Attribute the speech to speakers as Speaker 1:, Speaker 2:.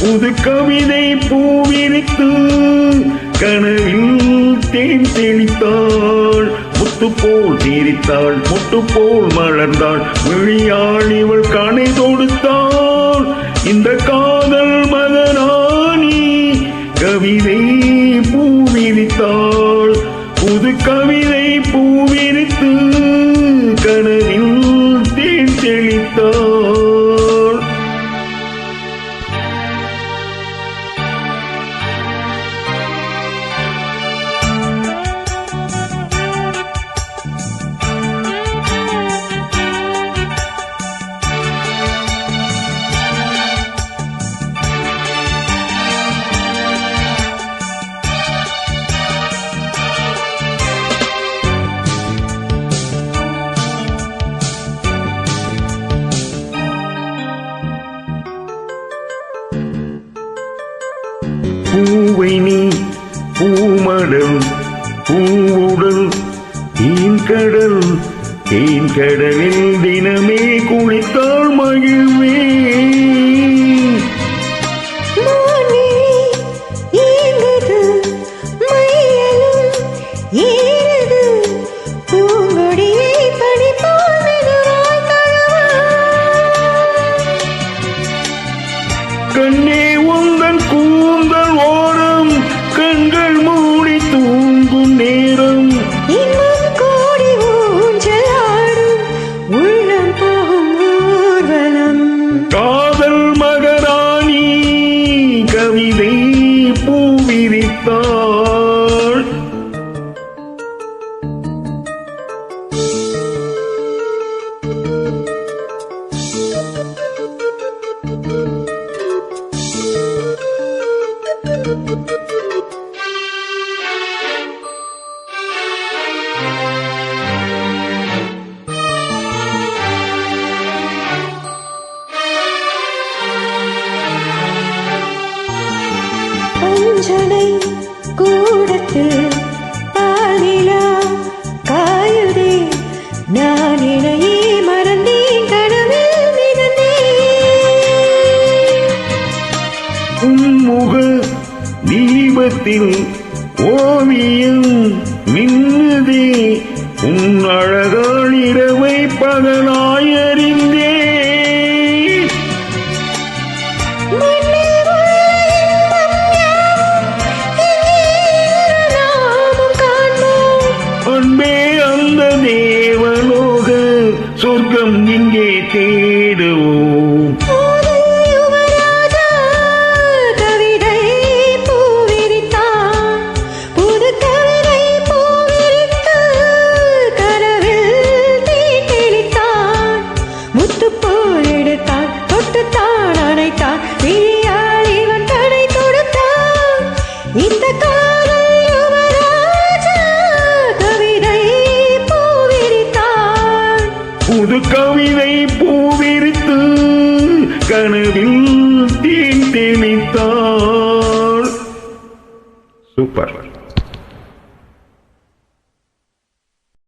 Speaker 1: புது கவிதை பூவிரித்து கனவில் தேன் தெளித்தாள். முத்து போல் தீரித்தாள் முட்டு போல் மலர்ந்தாள். விழியாள் இவள் கணை தொடுத்தாள். இந்த காதல் மகனானி கவிதை பூவிரித்தாள் புது கவிதை பூவிரித்து கனவில் தேன் தெளித்தாள். பூவை நீ பூமடல் பூவுடல் தேன் கடல் தேன் கடலில் தினமே குளித்தாள் மகிழ்வே விரித்தாள்
Speaker 2: பஞ்சனை கூடத்தில் பாலிலா காயுதே நான் இணையே மறந்தேன் கனவில் மிதந்தேன்
Speaker 1: உன்முக தீபத்தில் ஓவியம் மின்னுதே உன் அழகால் இரவை பகலா சொர்க்கம் இங்கே தேடுவோம். கனவில் தீ தெளித்தாள் சூப்பர்.